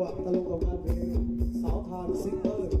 ว่าตลกกับบ้านเพลงสาวทานซิงเกอร์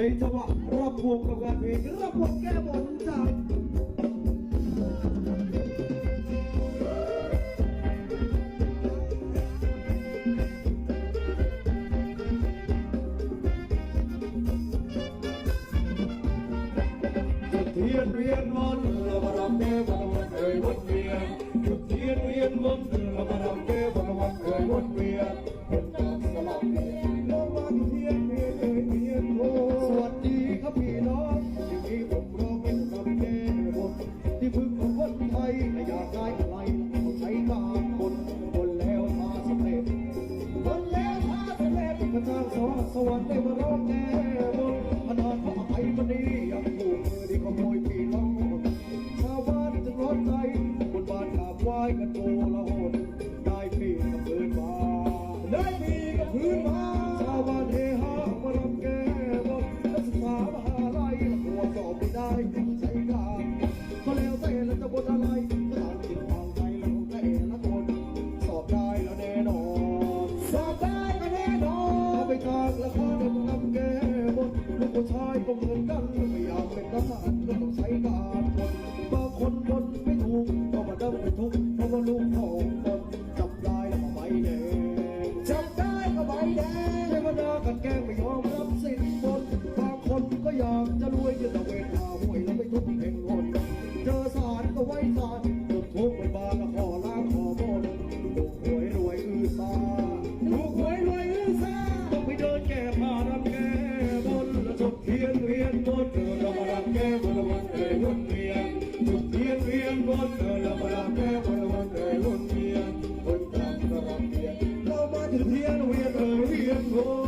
ในจังหวะรับวงกับงานเพลงรับวงแก้บนจากเทียนเวียนมนต์เราารับแก้บนเอ่ยวนเวียนจุเทียนเวียนมนต์เรามารับแก้ so I never know that. อยากจะรวยจะตะเวนหาหวยแล้วไปทุบที่แห่งหนเจอสารก็ไว้สารติทุกบนบาละขอล้างขอโบนลูกหวยรวยอือซาลูกหวยรวยอือซาต้องไปเดินแก่ผ่านำแก่บนและจุดเทียนเวียนบนเดินละมาลำแก่บนวันเดินวนเวียนจุดเทียนเวียนบนเดินละมาลำแก่บนวันเดินวนเวียนบนกลางตะวันเวียนเรามาถึงเทียนเวียนเดิเวียนวน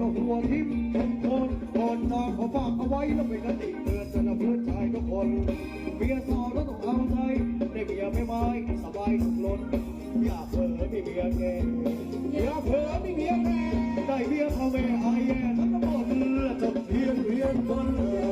นตบเราหัวทิ่มชนโคนก่อนจากขอฝากเอาไว้แล้วไป็นกติเดือนสนับเพื่อนชายทุกคนเมียสาวแล้วต้องเอาใจได้เมียไม่ไม้สบายสุขล้นอย่าเผลอมีเมียแก่อย่าเผลอมีเมียแก่ได้เมียพ่อแม่อายแย่ทั้งหมดเลือดจบเพียงเพียงคนเอ